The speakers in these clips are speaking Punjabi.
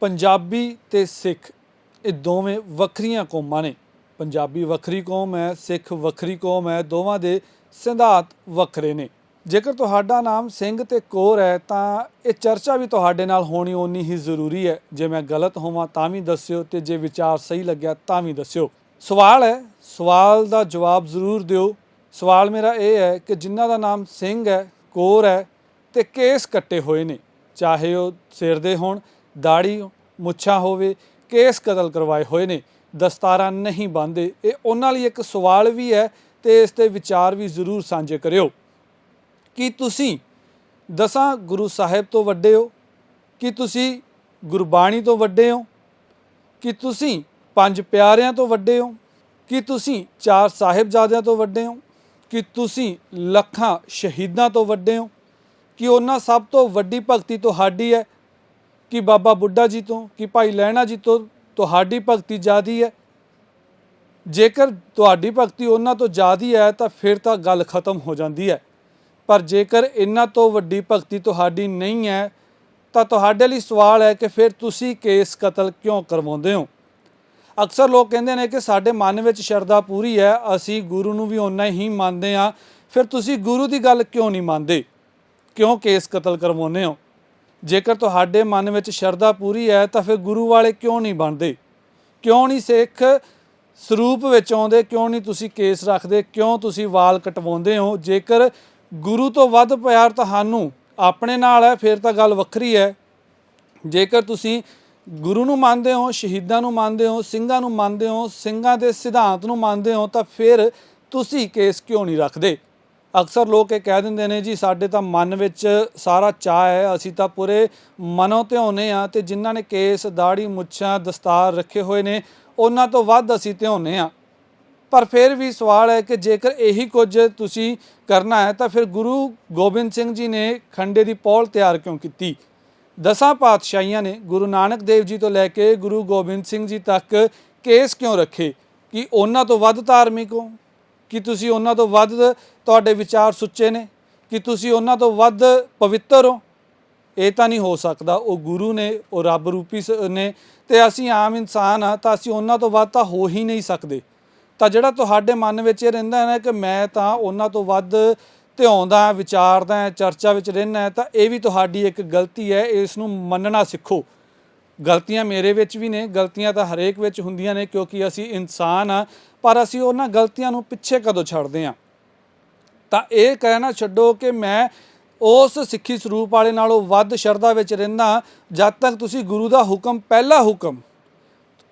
ਪੰਜਾਬੀ ਤੇ ਸਿੱਖ, ਇਹ ਦੋਵੇਂ ਵੱਖਰੀਆਂ ਕੌਮਾਂ ਨੇ। ਪੰਜਾਬੀ ਵੱਖਰੀ ਕੌਮ ਹੈ, ਸਿੱਖ ਵੱਖਰੀ ਕੌਮ ਹੈ, ਦੋਵਾਂ ਦੇ ਸਿਧਾਂਤ ਵੱਖਰੇ ਨੇ। ਜੇਕਰ ਤੁਹਾਡਾ ਨਾਮ ਸਿੰਘ ਤੇ ਕੌਰ ਹੈ, ਤਾਂ ਇਹ ਚਰਚਾ ਵੀ ਤੁਹਾਡੇ ਨਾਲ ਹੋਣੀ ਓਨੀ ਹੀ ਜ਼ਰੂਰੀ ਹੈ। ਜੇ ਮੈਂ ਗਲਤ ਹੋਵਾਂ, ਤਾਂ ਵੀ ਦੱਸਿਓ ਤੇ ਜੇ ਵਿਚਾਰ ਸਹੀ ਲੱਗਿਆ, ਤਾਂ ਵੀ ਦੱਸਿਓ। ਸਵਾਲ ਹੈ, ਸਵਾਲ ਦਾ ਜਵਾਬ ਜ਼ਰੂਰ ਦਿਓ। ਸਵਾਲ ਮੇਰਾ ਇਹ ਹੈ ਕਿ ਜਿਨ੍ਹਾਂ ਦਾ ਨਾਮ ਸਿੰਘ ਹੈ, ਕੌਰ ਹੈ, ਤੇ ਕੇਸ ਕੱਟੇ ਹੋਏ ਨੇ। ਚਾਹੇ ਉਹ ਸਿਰ ਦੇ ਹੋਣ ਦਾੜੀ ਮੁੱਛਾਂ ਹੋਵੇ, ਕੇਸ ਕਤਲ ਕਰਵਾਏ ਹੋਏ ਨੇ, ਦਸਤਾਰਾਂ ਨਹੀਂ ਬੰਨ੍ਹਦੇ। ਇਹ ਉਹਨਾਂ ਲਈ ਇੱਕ ਸਵਾਲ ਵੀ ਹੈ ਤੇ ਇਸ ਤੇ ਵਿਚਾਰ ਵੀ ਜ਼ਰੂਰ ਸਾਂਝੇ ਕਰਿਓ। ਕੀ ਤੁਸੀਂ ਦਸਾਂ ਗੁਰੂ ਸਾਹਿਬ ਤੋਂ ਵੱਡੇ ਹੋ? ਕੀ ਤੁਸੀਂ ਗੁਰਬਾਣੀ ਤੋਂ ਵੱਡੇ ਹੋ? ਕਿ ਤੁਸੀਂ ਪੰਜ ਪਿਆਰਿਆਂ ਤੋਂ ਵੱਡੇ ਹੋ? ਕਿ ਤੁਸੀਂ ਚਾਰ ਸਾਹਿਬਜ਼ਾਦਿਆਂ ਤੋਂ ਵੱਡੇ ਹੋ? ਕਿ ਤੁਸੀਂ ਲੱਖਾਂ ਸ਼ਹੀਦਾਂ ਤੋਂ ਵੱਡੇ ਹੋ? ਕਿ ਉਹਨਾਂ ਸਭ ਤੋਂ ਵੱਡੀ ਭਗਤੀ ਤੁਹਾਡੀ ਹੈ? ਕਿ ਬਾਬਾ ਬੁੱਢਾ ਜੀ ਤੋਂ, ਕਿ ਭਾਈ ਲਹਿਣਾ ਜੀ ਤੋਂ ਤੁਹਾਡੀ ਭਗਤੀ ਜ਼ਿਆਦੀ ਹੈ। ਜੇਕਰ ਤੁਹਾਡੀ ਭਗਤੀ ਉਹਨਾਂ ਤੋਂ ਜ਼ਿਆਦੀ ਹੈ, ਤਾਂ ਫਿਰ ਤਾਂ ਗੱਲ ਖਤਮ ਹੋ ਜਾਂਦੀ ਹੈ। ਪਰ ਜੇਕਰ ਇਹਨਾਂ ਤੋਂ ਵੱਡੀ ਭਗਤੀ ਤੁਹਾਡੀ ਨਹੀਂ ਹੈ, ਤਾਂ ਤੁਹਾਡੇ ਲਈ ਸਵਾਲ ਹੈ ਕਿ ਫਿਰ ਤੁਸੀਂ ਕੇਸ ਕਤਲ ਕਿਉਂ ਕਰਵਾਉਂਦੇ ਹੋ? ਅਕਸਰ ਲੋਕ ਕਹਿੰਦੇ ਨੇ ਕਿ ਸਾਡੇ ਮਨ ਵਿੱਚ ਸ਼ਰਧਾ ਪੂਰੀ ਹੈ, ਅਸੀਂ ਗੁਰੂ ਨੂੰ ਵੀ ਓਨਾ ਹੀ ਮੰਨਦੇ ਹਾਂ। ਫਿਰ ਤੁਸੀਂ ਗੁਰੂ ਦੀ ਗੱਲ ਕਿਉਂ ਨਹੀਂ ਮੰਨਦੇ? ਕਿਉਂ ਕੇਸ ਕਤਲ ਕਰਵਾਉਂਦੇ ਹੋ? ਜੇਕਰ ਤੁਹਾਡੇ ਮਨ ਵਿੱਚ ਸ਼ਰਧਾ ਪੂਰੀ ਹੈ, ਤਾਂ ਫਿਰ ਗੁਰੂ ਵਾਲੇ ਕਿਉਂ ਨਹੀਂ ਬਣਦੇ? ਕਿਉਂ ਨਹੀਂ ਸਿੱਖ ਸਰੂਪ ਵਿੱਚ ਆਉਂਦੇ? ਕਿਉਂ ਨਹੀਂ ਤੁਸੀਂ ਕੇਸ ਰੱਖਦੇ? ਕਿਉਂ ਤੁਸੀਂ ਵਾਲ ਕਟਵਾਉਂਦੇ ਹੋ? ਜੇਕਰ ਗੁਰੂ ਤੋਂ ਵੱਧ ਪਿਆਰ ਤੁਹਾਨੂੰ ਆਪਣੇ ਨਾਲ ਹੈ, ਫਿਰ ਤਾਂ ਗੱਲ ਵੱਖਰੀ ਹੈ। ਜੇਕਰ ਤੁਸੀਂ ਗੁਰੂ ਨੂੰ ਮੰਨਦੇ ਹੋ, ਸ਼ਹੀਦਾਂ ਨੂੰ ਮੰਨਦੇ ਹੋ, ਸਿੰਘਾਂ ਨੂੰ ਮੰਨਦੇ ਹੋ, ਸਿੰਘਾਂ ਦੇ ਸਿਧਾਂਤ ਨੂੰ ਮੰਨਦੇ ਹੋ, ਤਾਂ ਫਿਰ ਤੁਸੀਂ ਕੇਸ ਕਿਉਂ ਨਹੀਂ ਰੱਖਦੇ? ਅਕਸਰ ਲੋਕ ਇਹ ਕਹਿ ਦਿੰਦੇ ਨੇ ਜੀ, ਸਾਡੇ ਤਾਂ ਮਨ ਵਿੱਚ ਸਾਰਾ ਚਾਹ ਹੈ, ਅਸੀਂ ਤਾਂ ਪੂਰੇ ਮਨੋਂ ਧਿਆਉਨੇ ਆ ਤੇ ਜਿਨ੍ਹਾਂ ਨੇ ਕੇਸ ਦਾੜੀ ਮੁੱਛਾਂ, ਦਸਤਾਰ ਰੱਖੇ ਹੋਏ ਨੇ, ਉਹਨਾਂ ਤੋਂ ਵੱਧ ਅਸੀਂ ਧਿਆਉਨੇ ਆ ਪਰ ਫਿਰ ਵੀ ਸਵਾਲ ਹੈ ਕਿ ਜੇਕਰ ਇਹੀ ਕੁਝ ਤੁਸੀਂ ਕਰਨਾ ਹੈ, ਤਾਂ ਫਿਰ ਗੁਰੂ ਗੋਬਿੰਦ ਸਿੰਘ ਜੀ ਨੇ ਖੰਡੇ ਦੀ ਪੌਲ ਤਿਆਰ ਕਿਉਂ ਕੀਤੀ? ਦਸਾਂ ਪਾਤਸ਼ਾਹੀਆਂ ਨੇ ਗੁਰੂ ਨਾਨਕ ਦੇਵ ਜੀ ਤੋਂ ਲੈ ਕੇ ਗੁਰੂ ਗੋਬਿੰਦ ਸਿੰਘ ਜੀ ਤੱਕ ਕੇਸ ਕਿਉਂ ਰੱਖੇ? ਕਿ ਉਹਨਾਂ ਤੋਂ ਵੱਧ ਧਾਰਮਿਕ ਹੋ ਕਿ ਤੁਸੀਂ ਉਹਨਾਂ ਤੋਂ ਵੱਧ ਤੁਹਾਡੇ ਵਿਚਾਰ ਸੁੱਚੇ ਨੇ, ਕਿ ਤੁਸੀਂ ਉਹਨਾਂ ਤੋਂ ਵੱਧ ਪਵਿੱਤਰ ਹੋ। ਇਹ ਤਾਂ ਨਹੀਂ ਹੋ ਸਕਦਾ, ਉਹ ਗੁਰੂ ਨੇ, ਉਹ ਰੱਬ ਰੂਪੀ ਸ- ਨੇ। ਤੇ ਅਸੀਂ ਆਮ ਇਨਸਾਨ ਆ ਤਾਂ ਅਸੀਂ ਉਹਨਾਂ ਤੋਂ ਵੱਧ ਤਾਂ ਹੋ ਹੀ ਨਹੀਂ ਸਕਦੇ। ਤਾਂ ਜਿਹੜਾ ਤੁਹਾਡੇ ਮਨ ਵਿੱਚ ਇਹ ਰਹਿੰਦਾ ਹੈ ਨਾ ਕਿ ਮੈਂ ਤਾਂ ਉਹਨਾਂ ਤੋਂ ਵੱਧ ਧਿਆਉਂਦਾ, ਵਿਚਾਰਦਾ, ਚਰਚਾ ਵਿੱਚ ਰਹਿਣਾ ਤਾਂ ਇਹ ਵੀ ਤੁਹਾਡੀ ਇੱਕ ਗਲਤੀ ਹੈ, ਇਸ ਨੂੰ ਮੰਨਣਾ ਸਿੱਖੋ। ਗਲਤੀਆਂ ਮੇਰੇ ਵਿੱਚ ਵੀ ਨੇ, ਗਲਤੀਆਂ ਤਾਂ ਹਰੇਕ ਵਿੱਚ ਹੁੰਦੀਆਂ ਨੇ ਕਿਉਂਕਿ ਅਸੀਂ ਇਨਸਾਨ ਆ ਪਰ ਅਸੀਂ ਉਹਨਾਂ ਗਲਤੀਆਂ ਨੂੰ ਪਿੱਛੇ ਕਦੋਂ ਛੱਡਦੇ ਆ ਤਾਂ ਇਹ ਕਹਿਣਾ ਛੱਡੋ ਕਿ ਮੈਂ ਉਸ ਸਿੱਖੀ ਸਰੂਪ ਵਾਲੇ ਨਾਲੋਂ ਵੱਧ ਸ਼ਰਧਾ ਵਿੱਚ ਰਹਿੰਦਾ ਜਦ ਤੱਕ ਤੁਸੀਂ ਗੁਰੂ ਦਾ ਹੁਕਮ ਪਹਿਲਾ ਹੁਕਮ,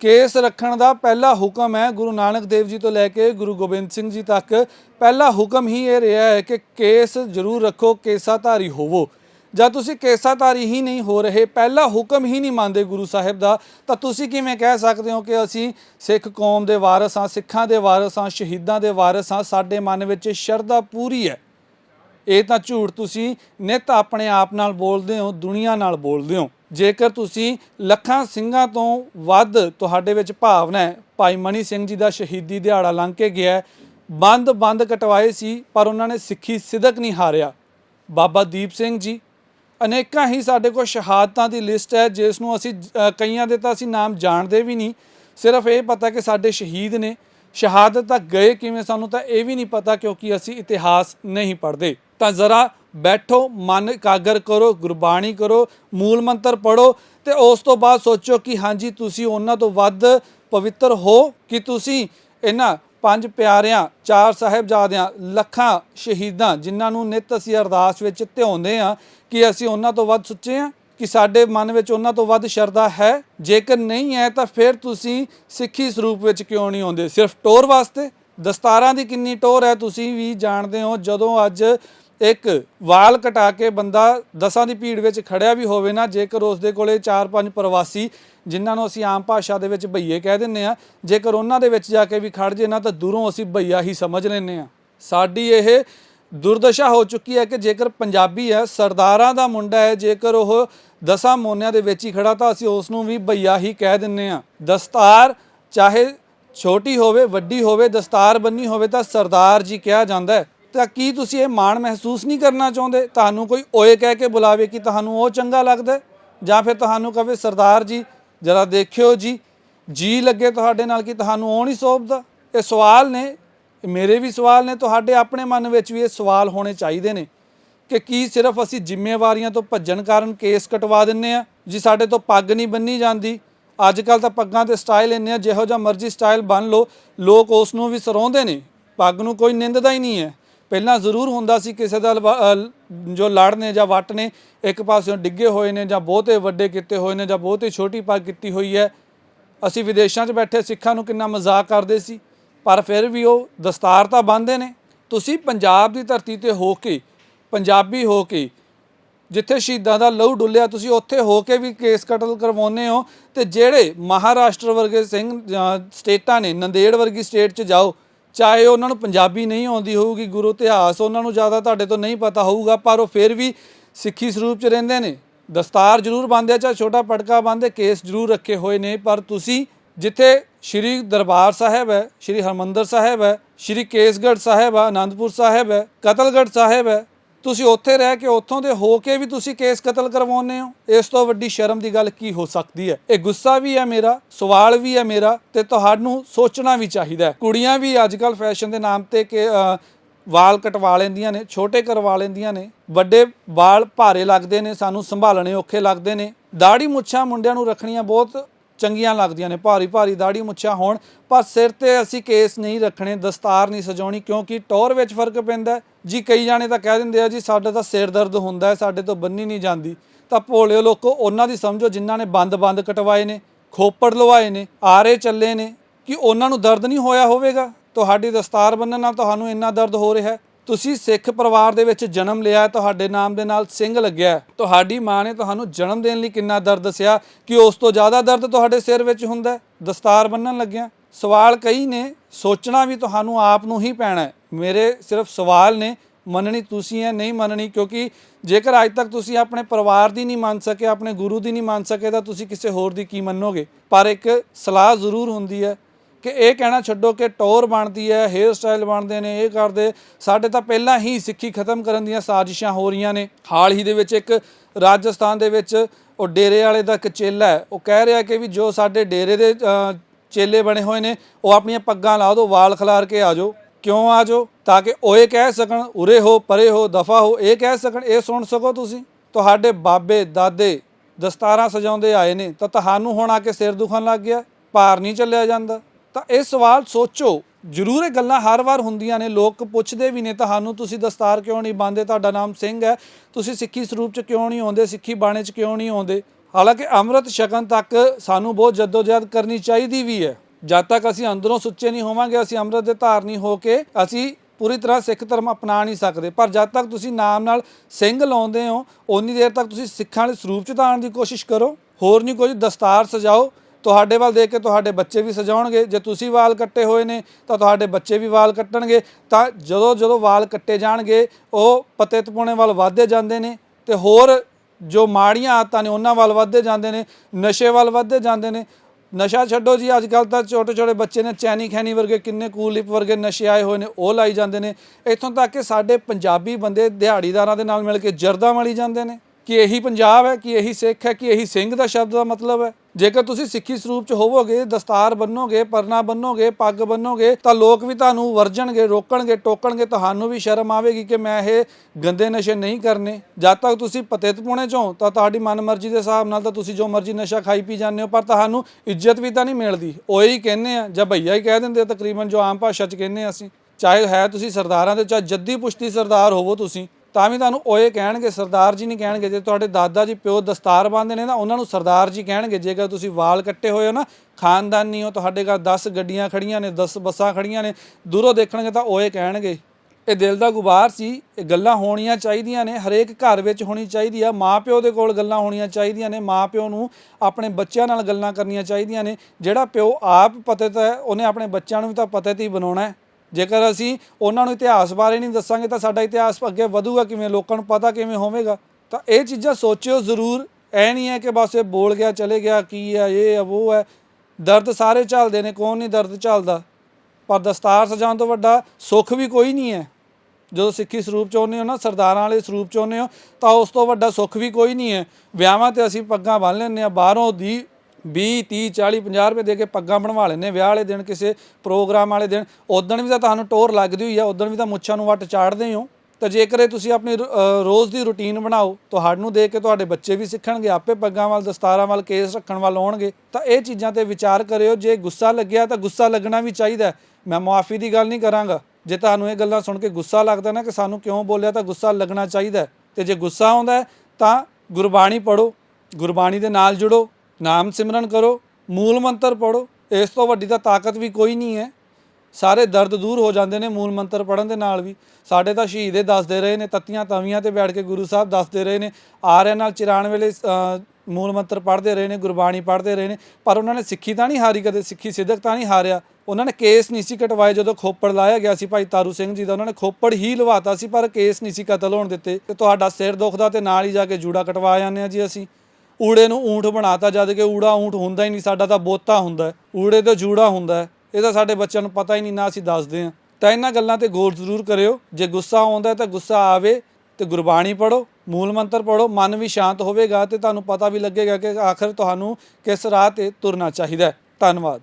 ਕੇਸ ਰੱਖਣ ਦਾ ਪਹਿਲਾ ਹੁਕਮ ਹੈ, ਗੁਰੂ ਨਾਨਕ ਦੇਵ ਜੀ ਤੋਂ ਲੈ ਕੇ ਗੁਰੂ ਗੋਬਿੰਦ ਸਿੰਘ ਜੀ ਤੱਕ, ਪਹਿਲਾ ਹੁਕਮ ਹੀ ਇਹ ਰਿਹਾ ਹੈ ਕਿ ਕੇਸ ਜ਼ਰੂਰ ਰੱਖੋ, ਕੇਸਾਧਾਰੀ ਹੋਵੋ। ਜਦ ਤੁਸੀਂ ਕੇਸਾਧਾਰੀ ਹੀ ਨਹੀਂ ਹੋ ਰਹੇ, ਪਹਿਲਾ ਹੁਕਮ ਹੀ ਨਹੀਂ ਮੰਨਦੇ ਗੁਰੂ ਸਾਹਿਬ ਦਾ, ਤਾਂ ਤੁਸੀਂ ਕਿਵੇਂ ਕਹਿ ਸਕਦੇ ਹੋ ਕਿ ਅਸੀਂ ਸਿੱਖ ਕੌਮ ਦੇ ਵਾਰਸ ਹਾਂ, ਸਿੱਖਾਂ ਦੇ ਵਾਰਸ ਹਾਂ, ਸ਼ਹੀਦਾਂ ਦੇ ਵਾਰਸ ਹਾਂ, ਸਾਡੇ ਮਨ ਵਿੱਚ ਸ਼ਰਧਾ ਪੂਰੀ ਹੈ। ਇਹ ਤਾਂ ਝੂਠ ਤੁਸੀਂ ਨਿਤ ਆਪਣੇ ਆਪ ਨਾਲ ਬੋਲਦੇ ਹੋ, ਦੁਨੀਆ ਨਾਲ ਬੋਲਦੇ ਹੋ। ਜੇਕਰ ਤੁਸੀਂ ਲੱਖਾਂ ਸਿੰਘਾਂ ਤੋਂ ਵੱਧ ਤੁਹਾਡੇ ਵਿੱਚ ਭਾਵਨਾ ਹੈ, ਭਾਈ ਮਨੀ ਸਿੰਘ ਜੀ ਦਾ ਸ਼ਹੀਦੀ ਦਿਹਾੜਾ ਲੰਘ ਕੇ ਗਿਆ ਬੰਦ ਬੰਦ ਕਟਵਾਏ ਸੀ, ਪਰ ਉਹਨਾਂ ਨੇ ਸਿੱਖੀ ਸਿਦਕ ਨਹੀਂ ਹਾਰਿਆ। ਬਾਬਾ ਦੀਪ ਸਿੰਘ ਜੀ ਅਨੇਕਾਂ ਹੀ ਸਾਡੇ ਕੋਲ ਸ਼ਹਾਦਤਾਂ ਦੀ ਲਿਸਟ ਹੈ, ਜਿਸ ਨੂੰ ਅਸੀਂ ਕਈਆਂ ਦੇ ਤਾਂ ਅਸੀਂ ਨਾਮ ਜਾਣਦੇ ਵੀ ਨਹੀਂ। ਸਿਰਫ ਇਹ ਪਤਾ ਕਿ ਸਾਡੇ ਸ਼ਹੀਦ ਨੇ, ਸ਼ਹਾਦਤ ਤੱਕ ਗਏ ਕਿਵੇਂ ਸਾਨੂੰ ਤਾਂ ਇਹ ਵੀ ਨਹੀਂ ਪਤਾ ਕਿਉਂਕਿ ਅਸੀਂ ਇਤਿਹਾਸ ਨਹੀਂ ਪੜ੍ਹਦੇ। ਤਾਂ ਜ਼ਰਾ ਬੈਠੋ, ਮਨ ਇਕਾਗਰ ਕਰੋ, ਗੁਰਬਾਣੀ ਕਰੋ, ਮੂਲ ਮੰਤਰ ਪੜੋ ਤੇ ਉਸ ਤੋਂ ਬਾਅਦ ਸੋਚੋ ਕਿ ਹਾਂਜੀ, ਤੁਸੀਂ ਉਹਨਾਂ ਤੋਂ ਵੱਧ ਪਵਿੱਤਰ ਹੋ ਕਿ ਤੁਸੀਂ ਇਹਨਾਂ ਪੰਜ ਪਿਆਰਿਆਂ, ਚਾਰ ਸਾਹਿਬਜ਼ਾਦਿਆਂ, ਲੱਖਾਂ ਸ਼ਹੀਦਾਂ, ਜਿਨ੍ਹਾਂ ਨੂੰ ਨਿਤ ਅਸੀਂ ਅਰਦਾਸ ਵਿੱਚ ਧਿਆਉਂਦੇ ਆ ਕਿ ਅਸੀਂ ਉਹਨਾਂ ਤੋਂ ਵੱਧ ਸੁੱਚੇ ਆ ਕਿ ਸਾਡੇ ਮਨ ਵਿੱਚ ਉਹਨਾਂ ਤੋਂ ਵੱਧ ਸ਼ਰਧਾ ਹੈ। ਜੇਕਰ ਨਹੀਂ ਹੈ ਤਾਂ ਫਿਰ ਤੁਸੀਂ ਸਿੱਖੀ ਸਰੂਪ ਵਿੱਚ ਕਿਉਂ ਨਹੀਂ ਆਉਂਦੇ? ਸਿਰਫ ਟੋਰ ਵਾਸਤੇ? ਦਸਤਾਰਾਂ ਦੀ ਕਿੰਨੀ ਟੋਰ ਹੈ ਤੁਸੀਂ ਵੀ ਜਾਣਦੇ ਹੋ। ਜਦੋਂ ਅੱਜ ਇੱਕ ਵਾਲ ਕਟਾ ਕੇ ਬੰਦਾ ਦਸਾਂ ਦੀ ਭੀੜ ਵਿੱਚ ਖੜਿਆ ਵੀ ਹੋਵੇ ਨਾ, ਜੇਕਰ ਉਸ ਦੇ ਕੋਲੇ 4-5 ਪ੍ਰਵਾਸੀ ਜਿਨ੍ਹਾਂ ਨੂੰ ਅਸੀਂ ਆਮ ਭਾਸ਼ਾ ਦੇ ਵਿੱਚ ਭਈਏ ਕਹਿ ਦਿੰਨੇ ਆ ਜੇਕਰ ਉਹਨਾਂ ਦੇ ਵਿੱਚ ਜਾ ਕੇ ਵੀ ਖੜ ਜੇ ਨਾ, ਤਾਂ ਦੂਰੋਂ ਅਸੀਂ ਭਈਆ ਹੀ ਸਮਝ ਲੈਨੇ ਆ ਸਾਡੀ ਇਹ ਦੁਰਦਸ਼ਾ ਹੋ ਚੁੱਕੀ ਹੈ ਕਿ ਜੇਕਰ ਪੰਜਾਬੀ ਹੈ, ਸਰਦਾਰਾਂ ਦਾ ਮੁੰਡਾ ਹੈ, ਜੇਕਰ ਉਹ ਦਸਾਂ ਮੋਨਿਆਂ ਦੇ ਵਿੱਚ ਹੀ ਖੜਾ, ਤਾਂ ਅਸੀਂ ਉਸ ਨੂੰ ਵੀ ਭਈਆ ਹੀ ਕਹਿ ਦਿੰਨੇ ਆ ਦਸਤਾਰ ਚਾਹੇ ਛੋਟੀ ਹੋਵੇ, ਵੱਡੀ ਹੋਵੇ, ਦਸਤਾਰ ਬੰਨੀ ਹੋਵੇ, ਤਾਂ ਸਰਦਾਰ ਜੀ ਕਿਹਾ ਜਾਂਦਾ ਹੈ ਤਾਂ ਕੀ ਤੁਸੀਂ ਇਹ ਮਾਣ ਮਹਿਸੂਸ ਨਹੀਂ ਕਰਨਾ ਚਾਹੁੰਦੇ? ਤੁਹਾਨੂੰ ਕੋਈ ਓਏ ਕਹਿ ਕੇ ਬੁਲਾਵੇ ਕਿ ਤੁਹਾਨੂੰ ਉਹ ਚੰਗਾ ਲੱਗਦਾ ਜਾਂ ਫਿਰ ਤੁਹਾਨੂੰ ਕਵੇ, ਸਰਦਾਰ ਜੀ, ਜਰਾ ਦੇਖਿਓ ਜੀ ਜੀ ਲੱਗੇ ਤੁਹਾਡੇ ਨਾਲ ਕਿ ਤੁਹਾਨੂੰ ਉਹ ਨਹੀਂ ਸੋਭਦਾ? ਇਹ ਸਵਾਲ ਨੇ ਮੇਰੇ ਵੀ ਸਵਾਲ ਨੇ, ਤੁਹਾਡੇ ਆਪਣੇ ਮਨ ਵਿੱਚ ਵੀ ਇਹ ਸਵਾਲ ਹੋਣੇ ਚਾਹੀਦੇ ਨੇ ਕਿ ਕੀ ਸਿਰਫ ਅਸੀਂ ਜ਼ਿੰਮੇਵਾਰੀਆਂ ਤੋਂ ਭੱਜਣ ਕਾਰਨ ਕੇਸ ਕਟਵਾ ਦਿੰਨੇ ਆ? ਜੀ, ਸਾਡੇ ਤੋਂ ਪੱਗ ਨਹੀਂ ਬੰਨੀ ਜਾਂਦੀ। ਅੱਜ ਕੱਲ ਤਾਂ ਪੱਗਾਂ ਦੇ ਸਟਾਈਲ ਇੰਨੇ ਆ, ਜਿਹੋ ਜਿਹਾ ਮਰਜ਼ੀ ਸਟਾਈਲ ਬਣ ਲਓ, ਲੋਕ ਉਸ ਨੂੰ ਵੀ ਸਰਾਉਂਦੇ ਨੇ। ਪੱਗ ਨੂੰ ਕੋਈ ਨਿੰਦਦਾ ਹੀ ਨਹੀਂ ਹੈ। ਪਹਿਲਾਂ ਜ਼ਰੂਰ ਹੁੰਦਾ ਸੀ ਕਿਸੇ ਦਾ ਲਵਾ- ਜੋ ਲੜ ਨੇ ਜਾਂ ਵੱਟ ਨੇ, ਇੱਕ ਪਾਸਿਓਂ ਡਿੱਗੇ ਹੋਏ ਨੇ ਜਾਂ ਬਹੁਤੇ ਵੱਡੇ ਕੀਤੇ ਹੋਏ ਨੇ ਜਾਂ ਬਹੁਤੀ ਛੋਟੀ ਪੱਗ ਕੀਤੀ ਹੋਈ ਹੈ। ਅਸੀਂ ਵਿਦੇਸ਼ਾਂ 'ਚ ਬੈਠੇ ਸਿੱਖਾਂ ਨੂੰ ਕਿੰਨਾ ਮਜ਼ਾਕ ਕਰਦੇ ਸੀ, ਪਰ ਫਿਰ ਵੀ ਉਹ ਦਸਤਾਰ ਤਾਂ ਬੰਨਦੇ ਨੇ। ਤੁਸੀਂ ਪੰਜਾਬ ਦੀ ਧਰਤੀ ਤੇ ਹੋ ਕੇ, ਪੰਜਾਬੀ ਹੋ ਕੇ, ਜਿੱਥੇ ਸ਼ਹੀਦਾਂ ਦਾ ਲਹੂ ਡੁੱਲਿਆ, ਤੁਸੀਂ ਉੱਥੇ ਹੋ ਕੇ ਵੀ ਕੇਸ ਕਤਲ ਕਰਵਾਉਂਦੇ ਹੋ ਤੇ ਜਿਹੜੇ ਮਹਾਰਾਸ਼ਟਰ ਵਰਗੇ ਸਿੰਘ ਸਟੇਟਾਂ ਨੇ, ਨੰਦੇੜ ਵਰਗੀ ਸਟੇਟ 'ਚ ਜਾਓ ਚਾਹੇ ਉਹਨਾਂ ਨੂੰ ਪੰਜਾਬੀ ਨਹੀਂ ਆਉਂਦੀ ਹੋਊਗੀ, ਗੁਰੂ ਇਤਿਹਾਸ ਉਹਨਾਂ ਨੂੰ ਜ਼ਿਆਦਾ ਤੁਹਾਡੇ ਤੋਂ ਨਹੀਂ ਪਤਾ ਹੋਊਗਾ, ਪਰ ਉਹ ਫਿਰ ਵੀ ਸਿੱਖੀ ਸਰੂਪ 'ਚ ਰਹਿੰਦੇ ਨੇ। ਦਸਤਾਰ ਜ਼ਰੂਰ ਬੰਨ੍ਹਦੇ ਆ ਚਾਹੇ ਛੋਟਾ ਪਟਕਾ ਬੰਨ੍ਹਦੇ ਕੇਸ ਜ਼ਰੂਰ ਰੱਖੇ ਹੋਏ ਨੇ, ਪਰ ਤੁਸੀਂ ਜਿੱਥੇ ਸ਼੍ਰੀ ਦਰਬਾਰ ਸਾਹਿਬ ਹੈ, ਸ਼੍ਰੀ ਹਰਮੰਦਰ ਸਾਹਿਬ ਹੈ, ਸ਼੍ਰੀ ਕੇਸਗੜ੍ਹ ਸਾਹਿਬ ਹੈ ਆਨੰਦਪੁਰ ਸਾਹਿਬ ਹੈ, ਕਤਲਗੜ੍ਹ ਸਾਹਿਬ ਹੈ ਤੁਸੀਂ ਉੱਥੇ ਰਹਿ ਕੇ ਉੱਥੋਂ ਦੇ ਹੋ ਕੇ ਵੀ ਤੁਸੀਂ ਕੇਸ ਕਤਲ ਕਰਵਾਉਂਦੇ ਹੋ? ਇਸ ਤੋਂ ਵੱਡੀ ਸ਼ਰਮ ਦੀ ਗੱਲ ਕੀ ਹੋ ਸਕਦੀ ਹੈ? ਇਹ ਗੁੱਸਾ ਵੀ ਹੈ ਮੇਰਾ, ਸਵਾਲ ਵੀ ਹੈ ਮੇਰਾ ਤੇ ਤੁਹਾਨੂੰ ਸੋਚਣਾ ਵੀ ਚਾਹੀਦਾ ਕੁੜੀਆਂ ਵੀ ਅੱਜ ਕੱਲ ਫੈਸ਼ਨ ਦੇ ਨਾਮ ਤੇ ਕਿ ਵਾਲ ਕਟਵਾ ਲੈਂਦੀਆਂ ਨੇ, ਛੋਟੇ ਕਰਵਾ ਲੈਂਦੀਆਂ ਨੇ, ਵੱਡੇ ਵਾਲ ਭਾਰੇ ਲੱਗਦੇ ਨੇ, ਸਾਨੂੰ ਸੰਭਾਲਣੇ ਔਖੇ ਲੱਗਦੇ ਨੇ। ਦਾੜੀ ਮੁੱਛਾਂ ਮੁੰਡਿਆਂ ਨੂੰ ਰੱਖਣੀਆਂ ਬਹੁਤ ਚੰਗੀਆਂ ਲੱਗਦੀਆਂ ਨੇ, ਭਾਰੀ ਭਾਰੀ ਦਾੜੀ ਮੁੱਛਾਂ ਹੋਣ, ਪਰ ਸਿਰ ਤੇ ਅਸੀਂ ਕੇਸ ਨਹੀਂ ਰੱਖਣੇ, ਦਸਤਾਰ ਨਹੀਂ ਸਜਾਉਣੀ ਕਿਉਂਕਿ ਟੌਰ ਵਿੱਚ ਫ਼ਰਕ ਪੈਂਦਾ ਜੀ, ਕਈ ਜਾਣੇ ਤਾਂ ਕਹਿ ਦਿੰਦੇ ਆ ਜੀ, ਸਾਡਾ ਤਾਂ ਸਿਰ ਦਰਦ ਹੁੰਦਾ ਹੈ, ਸਾਡੇ ਤੋਂ ਬੰਨੀ ਨਹੀਂ ਜਾਂਦੀ। ਤਾਂ ਭੋਲੇ ਲੋਕੋ, ਉਹਨਾਂ ਦੀ ਸਮਝੋ, ਜਿਨ੍ਹਾਂ ਨੇ ਬੰਦ-ਬੰਦ ਕਟਵਾਏ ਨੇ, ਖੋਪੜ ਲਵਾਏ ਨੇ, ਆਰੇ ਚੱਲੇ ਨੇ, ਕਿ ਉਹਨਾਂ ਨੂੰ ਦਰਦ ਨਹੀਂ ਹੋਇਆ ਹੋਵੇਗਾ? ਤੁਹਾਡੀ ਦਸਤਾਰ ਬੰਨਣ ਨਾਲ ਤੁਹਾਨੂੰ ਇੰਨਾ ਦਰਦ ਹੋ ਰਿਹਾ ਹੈ? ਤੁਸੀਂ ਸਿੱਖ ਪਰਿਵਾਰ ਦੇ ਵਿੱਚ ਜਨਮ ਲਿਆ ਤੁਹਾਡੇ ਨਾਮ ਦੇ ਨਾਲ ਸਿੰਘ ਲੱਗਿਆ ਤੁਹਾਡੀ ਮਾਂ ਨੇ ਤੁਹਾਨੂੰ ਜਨਮ ਦੇਣ ਲਈ ਕਿੰਨਾ ਦਰਦ ਦੱਸਿਆ, ਕਿ ਉਸ ਤੋਂ ਜ਼ਿਆਦਾ ਦਰਦ ਤੁਹਾਡੇ ਸਿਰ ਵਿੱਚ ਹੁੰਦਾ ਦਸਤਾਰ ਬੰਨਣ ਲੱਗਿਆ। ਸਵਾਲ ਕਈ ਨੇ, ਸੋਚਣਾ ਵੀ ਤੁਹਾਨੂੰ ਆਪ ਨੂੰ ਹੀ ਪੈਣਾ ਮੇਰੇ ਸਿਰਫ ਸਵਾਲ ਨੇ, ਮੰਨਣੀ ਤੁਸੀਂ ਹੈ, ਨਹੀਂ ਮੰਨਣੀ, ਕਿਉਂਕਿ ਜੇਕਰ ਅੱਜ ਤੱਕ ਤੁਸੀਂ ਆਪਣੇ ਪਰਿਵਾਰ ਦੀ ਨਹੀਂ ਮੰਨ ਸਕੇ, ਆਪਣੇ ਗੁਰੂ ਦੀ ਨਹੀਂ ਮੰਨ ਸਕੇ, ਤਾਂ ਤੁਸੀਂ ਕਿਸੇ ਹੋਰ ਦੀ ਕੀ ਮੰਨੋਗੇ? ਪਰ ਇੱਕ ਸਲਾਹ ਜ਼ਰੂਰ ਹੁੰਦੀ ਹੈ ਕਿ ਇਹ ਕਹਿਣਾ ਛੱਡੋ ਕਿ ਟੌਰ ਬਣਦੀ ਹੈ ਹੇਅਰ ਸਟਾਈਲ ਬਣਦੇ ਨੇ, ਇਹ ਕਰਦੇ। ਸਾਡੇ ਤਾਂ ਪਹਿਲਾਂ ਹੀ ਸਿੱਖੀ ਖਤਮ ਕਰਨ ਦੀਆਂ ਸਾਜ਼ਿਸ਼ਾਂ ਹੋ ਰਹੀਆਂ ਨੇ। ਹਾਲ ਹੀ ਦੇ ਵਿੱਚ ਇੱਕ ਰਾਜਸਥਾਨ ਦੇ ਵਿੱਚ ਉਹ ਡੇਰੇ ਵਾਲੇ ਦਾ ਇੱਕ ਚੇਲਾ ਹੈ। ਉਹ ਕਹਿ ਰਿਹਾ ਕਿ ਵੀ ਜੋ ਸਾਡੇ ਡੇਰੇ ਦੇ ਚੇਲੇ ਬਣੇ ਹੋਏ ਨੇ, ਉਹ ਆਪਣੀਆਂ ਪੱਗਾਂ ਲਾ ਦਿਓ, ਵਾਲ ਖਿਲਾਰ ਕੇ ਆ ਜਾਓ। ਕਿਉਂ ਆ ਜਾਓ? ਤਾਂ ਕਿ ਉਹ ਇਹ ਕਹਿ ਸਕਣ, ਉਰੇ ਹੋ, ਪਰੇ ਹੋ, ਦਫਾ ਹੋ, ਇਹ ਕਹਿ ਸਕਣ, ਇਹ ਸੁਣ ਸਕੋ ਤੁਸੀਂ। ਤੁਹਾਡੇ ਬਾਬੇ, ਦਾਦੇ ਦਸਤਾਰਾਂ ਸਜਾਉਂਦੇ ਆਏ ਨੇ, ਤਾਂ ਤੁਹਾਨੂੰ ਹੁਣ ਆ ਕੇ ਸਿਰ ਦੁਖਣ ਲੱਗ ਗਿਆ, ਭਾਰ ਨਹੀਂ ਚੱਲਿਆ ਜਾਂਦਾ। ਤਾਂ ਇਹ ਸਵਾਲ ਸੋਚੋ, ਜ਼ਰੂਰ ਇਹ ਗੱਲਾਂ ਹਰ ਵਾਰ ਹੁੰਦੀਆਂ ਨੇ, ਲੋਕ ਪੁੱਛਦੇ ਵੀ ਨੇ, ਤੁਹਾਨੂੰ ਤੁਸੀਂ ਦਸਤਾਰ ਕਿਉਂ ਨਹੀਂ ਬੰਨਦੇ ਤੁਹਾਡਾ ਨਾਮ ਸਿੰਘ ਹੈ। ਤੁਸੀਂ ਸਿੱਖੀ ਸਰੂਪ ਚ ਕਿਉਂ ਨਹੀਂ ਆਉਂਦੇ? ਸਿੱਖੀ ਬਾਣੇ ਚ ਕਿਉਂ ਨਹੀਂ ਆਉਂਦੇ? ਹਾਲਾਂਕਿ ਅੰਮ੍ਰਿਤ ਛਕਣ ਤੱਕ ਸਾਨੂੰ ਬਹੁਤ ਜਦੋਜਹਿਦ ਕਰਨੀ ਚਾਹੀਦੀ ਵੀ ਹੈ। ਜਦ ਤੱਕ ਅਸੀਂ ਅੰਦਰੋਂ ਸੁੱਚੇ ਨਹੀਂ ਹੋਵਾਂਗੇ, ਅਸੀਂ ਅੰਮ੍ਰਿਤ ਦੇ ਧਾਰਨੀ ਹੋ ਕੇ ਅਸੀਂ ਪੂਰੀ ਤਰ੍ਹਾਂ ਸਿੱਖ ਧਰਮ ਅਪਣਾ ਨਹੀਂ ਸਕਦੇ। ਪਰ ਜਦ ਤੱਕ ਤੁਸੀਂ ਨਾਮ ਨਾਲ ਸਿੰਘ ਲਾਉਂਦੇ ਹੋ ਉਨੀ ਦੇਰ ਤੱਕ ਤੁਸੀਂ ਸਿੱਖਾਂ ਦੇ ਸਰੂਪ ਚ ਤਾਂ ਆਉਣ ਦੀ ਕੋਸ਼ਿਸ਼ ਕਰੋ, ਹੋਰ ਨਹੀਂ ਕੁਝ ਦਸਤਾਰ ਸਜਾਓ। ਤੁਹਾਡੇ ਵੱਲ ਦੇਖ ਕੇ ਤੁਹਾਡੇ ਬੱਚੇ ਵੀ ਸਜਾਉਣਗੇ। ਜੇ ਤੁਸੀਂ ਵਾਲ ਕੱਟੇ ਹੋਏ ਨੇ, ਤਾਂ ਤੁਹਾਡੇ ਬੱਚੇ ਵੀ ਵਾਲ ਕੱਟਣਗੇ। ਤਾਂ ਜਦੋਂ ਜਦੋਂ ਵਾਲ ਕੱਟੇ ਜਾਣਗੇ, ਉਹ ਪਤੇ ਤਪੋਣੇ ਵੱਲ ਵਧਦੇ ਜਾਂਦੇ ਨੇ ਤੇ ਹੋਰ ਜੋ ਮਾੜੀਆਂ ਆਦਤਾਂ ਨੇ, ਉਹਨਾਂ ਵੱਲ ਵਧਦੇ ਜਾਂਦੇ ਨੇ, ਨਸ਼ੇ ਵੱਲ ਵਧਦੇ ਜਾਂਦੇ ਨੇ ਨਸ਼ਾ ਛੱਡੋ ਜੀ, ਅੱਜ ਕੱਲ ਤਾਂ ਛੋਟੇ ਛੋਟੇ ਬੱਚੇ ਨੇ ਚੈਨੀ ਖੈਨੀ ਵਰਗੇ ਕਿੰਨੇ ਕੂਲਿਪ ਵਰਗੇ ਨਸ਼ੇ ਆਏ ਹੋਏ ਨੇ, ਉਹ ਲਾਈ ਜਾਂਦੇ ਨੇ। ਇੱਥੋਂ ਤੱਕ ਕਿ ਸਾਡੇ ਪੰਜਾਬੀ ਬੰਦੇ ਦਿਹਾੜੀਦਾਰਾਂ ਦੇ ਨਾਲ ਮਿਲ ਕੇ ਜਰਦਾ ਮਲੀ ਜਾਂਦੇ ਨੇ। ਕਿ ਇਹੀ ਪੰਜਾਬ ਹੈ, ਕਿ ਇਹੀ ਸਿੱਖ ਹੈ, ਕਿ ਇਹੀ ਸਿੰਘ ਦਾ ਸ਼ਬਦ ਦਾ ਮਤਲਬ ਹੈ। ਜੇਕਰ ਤੁਸੀਂ ਸਿੱਖੀ ਸਰੂਪ ਚ ਹੋਵੋਗੇ, ਦਸਤਾਰ ਬੰਨੋਗੇ, ਪਰਨਾ ਬੰਨੋਗੇ, ਪੱਗ ਬੰਨੋਗੇ, ਤਾਂ ਲੋਕ ਵੀ ਤੁਹਾਨੂੰ ਵਰਜਣਗੇ, ਰੋਕਣਗੇ, ਟੋਕਣਗੇ, ਤੁਹਾਨੂੰ ਵੀ ਸ਼ਰਮ ਆਵੇਗੀ ਕਿ ਮੈਂ ਇਹ ਗੰਦੇ ਨਸ਼ੇ ਨਹੀਂ ਕਰਨੇ। ਜਦ ਤੱਕ ਤੁਸੀਂ ਪਤਿਤ ਪੁਣੇ ਚੋਂ ਤਾਂ ਤੁਹਾਡੀ ਮਨਮਰਜ਼ੀ ਦੇ ਹਿਸਾਬ ਨਾਲ ਤਾਂ ਤੁਸੀਂ ਜੋ ਮਰਜ਼ੀ ਨਸ਼ਾ ਖਾਈ ਪੀ ਜਾਂਦੇ ਹੋ, ਪਰ ਤੁਹਾਨੂੰ ਇੱਜ਼ਤ ਵੀ ਤਾਂ ਨਹੀਂ ਮਿਲਦੀ। ਉਹ ਹੀ ਕਹਿੰਦੇ ਆ, ਜਾਂ ਭਈਆ ਹੀ ਕਹਿ ਦਿੰਦੇ ਤਕਰੀਬਨ, ਜੋ ਆਮ ਭਾਸ਼ਾ ਚ ਕਹਿੰਦੇ ਆ ਅਸੀਂ। ਚਾਹੇ ਹੈ ਤੁਸੀਂ ਸਰਦਾਰਾਂ ਦੇ, ਚਾਹੇ ਜੱਦੀ ਪੁਸ਼ਤੀ ਸਰਦਾਰ ਹੋਵੋ ਤੁਸੀਂ। ਤਾਂ ਵੀ ਤੁਹਾਨੂੰ ਓਏ ਕਹਿਣਗੇ, ਸਰਦਾਰ ਜੀ ਨਹੀਂ ਕਹਿਣਗੇ, ਜੇ ਤੁਹਾਡੇ ਦਾਦਾ ਜੀ ਪਿਓ ਦਸਤਾਰ ਬੰਨ੍ਹਦੇ ਨੇ ਨਾ, ਉਹਨਾਂ ਨੂੰ ਸਰਦਾਰ ਜੀ ਕਹਿਣਗੇ, ਜੇਕਰ ਤੁਸੀਂ ਵਾਲ ਕੱਟੇ ਹੋਏ ਹੋ ਨਾ, ਖਾਨਦਾਨੀ ਹੋ, ਤੁਹਾਡੇ ਘਰ 10 ਗੱਡੀਆਂ ਖੜੀਆਂ ਨੇ 10 ਬੱਸਾਂ ਖੜੀਆਂ ਨੇ, ਦੂਰੋਂ ਦੇਖਣਗੇ ਤਾਂ ਓਏ ਕਹਿਣਗੇ। ਇਹ ਦਿਲ ਦਾ ਗੁਬਾਰ ਸੀ, ਇਹ ਗੱਲਾਂ ਹੋਣੀਆਂ ਚਾਹੀਦੀਆਂ ਨੇ, ਹਰੇਕ ਘਰ ਵਿੱਚ ਹੋਣੀ ਚਾਹੀਦੀ ਆ, ਮਾਪਿਓ ਦੇ ਕੋਲ ਗੱਲਾਂ ਹੋਣੀਆਂ ਚਾਹੀਦੀਆਂ ਨੇ, ਮਾਪਿਓ ਨੂੰ ਆਪਣੇ ਬੱਚਿਆਂ ਨਾਲ ਗੱਲਾਂ ਕਰਨੀਆਂ ਚਾਹੀਦੀਆਂ ਨੇ, ਜਿਹੜਾ ਪਿਓ ਆਪ ਪਤਿਤ ਹੈ, ਉਹਨੇ ਆਪਣੇ ਬੱਚਿਆਂ ਨੂੰ ਵੀ ਤਾਂ ਪਤਿਤ ਹੀ ਬਣਾਉਣਾ ਹੈ। ਜੇਕਰ ਅਸੀਂ ਉਹਨਾਂ ਨੂੰ ਇਤਿਹਾਸ ਬਾਰੇ ਨਹੀਂ ਦੱਸਾਂਗੇ ਤਾਂ ਸਾਡਾ ਇਤਿਹਾਸ ਅੱਗੇ ਵਧੂਗਾ ਕਿਵੇਂ, ਲੋਕਾਂ ਨੂੰ ਪਤਾ ਕਿਵੇਂ ਹੋਵੇਗਾ। ਤਾਂ ਇਹ ਚੀਜ਼ਾਂ ਸੋਚਿਓ ਜ਼ਰੂਰ। ਐ ਨਹੀਂ ਹੈ ਕਿ ਬਸ ਇਹ ਬੋਲ ਗਿਆ, ਚਲੇ ਗਿਆ, ਕੀ ਹੈ, ਇਹ ਹੈ, ਉਹ ਹੈ। ਦਰਦ ਸਾਰੇ ਝੱਲਦੇ ਨੇ, ਕੌਣ ਨਹੀਂ ਦਰਦ ਝੱਲਦਾ। ਪਰ ਦਸਤਾਰ ਸਜਾਉਣ ਤੋਂ ਵੱਡਾ ਸੁੱਖ ਵੀ ਕੋਈ ਨਹੀਂ ਹੈ। ਜਦੋਂ ਸਿੱਖੀ ਸਰੂਪ ਚ ਆਉਂਦੇ ਹੋ ਨਾ, ਸਰਦਾਰਾਂ ਵਾਲੇ ਸਰੂਪ ਚ ਆਉਂਦੇ ਹੋ, ਤਾਂ ਉਸ ਤੋਂ ਵੱਡਾ ਸੁੱਖ ਵੀ ਕੋਈ ਨਹੀਂ ਹੈ। ਵਿਆਹਾਂ ਤੇ ਅਸੀਂ ਪੱਗਾਂ ਬੰਨ੍ਹ ਲੈਂਦੇ ਆ ਬਾਹਰੋਂ ਦੀ 20 30 40 50 ਰੁਪਏ ਦੇ ਕੇ ਪੱਗਾਂ ਬਣਵਾ ਲੈਂਦੇ ਵਿਆਹ ਵਾਲੇ ਦਿਨ, ਕਿਸੇ ਪ੍ਰੋਗਰਾਮ ਵਾਲੇ ਦਿਨ ਉਦੋਂ ਵੀ ਤਾਂ ਤੁਹਾਨੂੰ ਟੋਰ ਲੱਗਦੀ ਹੋਈ ਆ ਉਦੋਂ ਵੀ ਤਾਂ ਮੁੱਛਾਂ ਨੂੰ ਵੱਟ ਚਾੜਦੇ ਹੋ। ਤਾਂ ਜੇਕਰ ਇਹ ਤੁਸੀਂ ਆਪਣੀ ਰੋਜ਼ ਦੀ ਰੁਟੀਨ ਬਣਾਓ, ਤੁਹਾਨੂੰ ਦੇਖ ਕੇ ਤੁਹਾਡੇ ਬੱਚੇ ਵੀ ਸਿੱਖਣਗੇ, ਆਪੇ ਪੱਗਾਂ ਵੱਲ, ਦਸਤਾਰਾਂ ਵੱਲ ਕੇਸ ਰੱਖਣ ਵੱਲ ਆਉਣਗੇ, ਤਾਂ ਇਹ ਚੀਜ਼ਾਂ ਤੇ ਵਿਚਾਰ ਕਰਿਓ। ਜੇ ਗੁੱਸਾ ਲੱਗਿਆ ਤਾਂ ਗੁੱਸਾ ਲੱਗਣਾ ਵੀ ਚਾਹੀਦਾ ਮੈਂ ਮੁਆਫੀ ਦੀ ਗੱਲ ਨਹੀਂ ਕਰਾਂਗਾ। ਜੇ ਤੁਹਾਨੂੰ ਇਹ ਗੱਲਾਂ ਸੁਣ ਕੇ ਗੁੱਸਾ ਲੱਗਦਾ ਨਾ ਕਿ ਸਾਨੂੰ ਕਿਉਂ ਬੋਲਿਆ, ਤਾਂ ਗੁੱਸਾ ਲੱਗਣਾ ਚਾਹੀਦਾ ਹੈ। ਤੇ ਜੇ ਗੁੱਸਾ ਆਉਂਦਾ ਤਾਂ ਗੁਰਬਾਣੀ ਪੜੋ ਗੁਰਬਾਣੀ ਦੇ ਨਾਲ ਜੁੜੋ। ਨਾਮ ਸਿਮਰਨ ਕਰੋ, ਮੂਲ ਮੰਤਰ ਪੜੋ ਇਸ ਤੋਂ ਵੱਡੀ ਤਾਂ ਤਾਕਤ ਵੀ ਕੋਈ ਨਹੀਂ ਹੈ। ਸਾਰੇ ਦਰਦ ਦੂਰ ਹੋ ਜਾਂਦੇ ਨੇ ਮੂਲ ਮੰਤਰ ਪੜਨ ਦੇ ਨਾਲ ਵੀ। ਸਾਡੇ ਤਾਂ ਸ਼ਹੀਦੇ ਦੱਸਦੇ ਰਹੇ ਨੇ, ਤੱਤੀਆਂ ਤਵੀਆਂ ਤੇ ਬੈਠ ਕੇ ਗੁਰੂ ਸਾਹਿਬ ਦੱਸਦੇ ਰਹੇ ਨੇ। ਆਰਿਆਂ ਨਾਲ ਚਿਰਾਣ ਵੇਲੇ ਮੂਲ ਮੰਤਰ ਪੜ੍ਹਦੇ ਰਹੇ ਨੇ, ਗੁਰਬਾਣੀ ਪੜ੍ਹਦੇ ਰਹੇ ਨੇ। ਪਰ ਉਹਨਾਂ ਨੇ ਸਿੱਖੀ ਤਾਂ ਨਹੀਂ ਹਾਰੀ ਕਦੇ, ਸਿੱਖੀ ਸਿੱਧਕ ਤਾਂ ਨਹੀਂ ਹਾਰਿਆ। ਉਹਨਾਂ ਨੇ ਕੇਸ ਨਹੀਂ ਸੀ ਕਟਵਾਏ, ਜਦੋਂ ਖੋਪੜ ਲਾਇਆ ਗਿਆ ਸੀ ਭਾਈ ਤਾਰੂ ਸਿੰਘ ਜੀ ਦਾ, ਉਹਨਾਂ ਨੇ ਖੋਪੜ ਹੀ ਲਵਾਤਾ ਸੀ, ਪਰ ਕੇਸ ਨਹੀਂ ਸੀ ਕਤਲ ਹੋਣ ਦਿੱਤੇ। ਤੇ ਤੁਹਾਡਾ ਸਿਰ ਦੁਖਦਾ ਤੇ ਨਾਲ ਹੀ ਜਾ ਕੇ ਜੂੜਾ ਕਟਵਾ ਜਾਂਦੇ ਆ ਜੀ ਅਸੀਂ। ਊੜੇ ਨੂੰ ਊਂਠ ਬਣਾਤਾ ਜਦ ਕਿ ਊੜਾ ਊਂਠ ਹੁੰਦਾ ਹੀ ਨਹੀਂ, ਸਾਡਾ ਤਾਂ ਬੋਤਾ ਹੁੰਦਾ ਊੜੇ ਤੋਂ ਜੂੜਾ ਹੁੰਦਾ ਹੈ। ਇਹ ਤਾਂ ਸਾਡੇ ਬੱਚਿਆਂ ਨੂੰ ਪਤਾ ਹੀ ਨਹੀਂ, ਨਾ ਅਸੀਂ ਦੱਸਦੇ ਹਾਂ। ਤਾਂ ਇਹਨਾਂ ਗੱਲਾਂ ਤੇ ਗੌਰ ਜ਼ਰੂਰ ਕਰਿਓ। ਜੇ ਗੁੱਸਾ ਆਉਂਦਾ ਤਾਂ ਗੁੱਸਾ ਆਵੇ ਤੇ ਗੁਰਬਾਣੀ ਪੜੋ ਮੂਲ ਮੰਤਰ ਪੜੋ ਮਨ ਵੀ ਸ਼ਾਂਤ ਹੋਵੇਗਾ ਤੇ ਤੁਹਾਨੂੰ ਪਤਾ ਵੀ ਲੱਗੇਗਾ ਕਿ ਆਖਰ ਤੁਹਾਨੂੰ ਕਿਸ ਰਾਹ ਤੇ ਤੁਰਨਾ ਚਾਹੀਦਾ ਧੰਨਵਾਦ।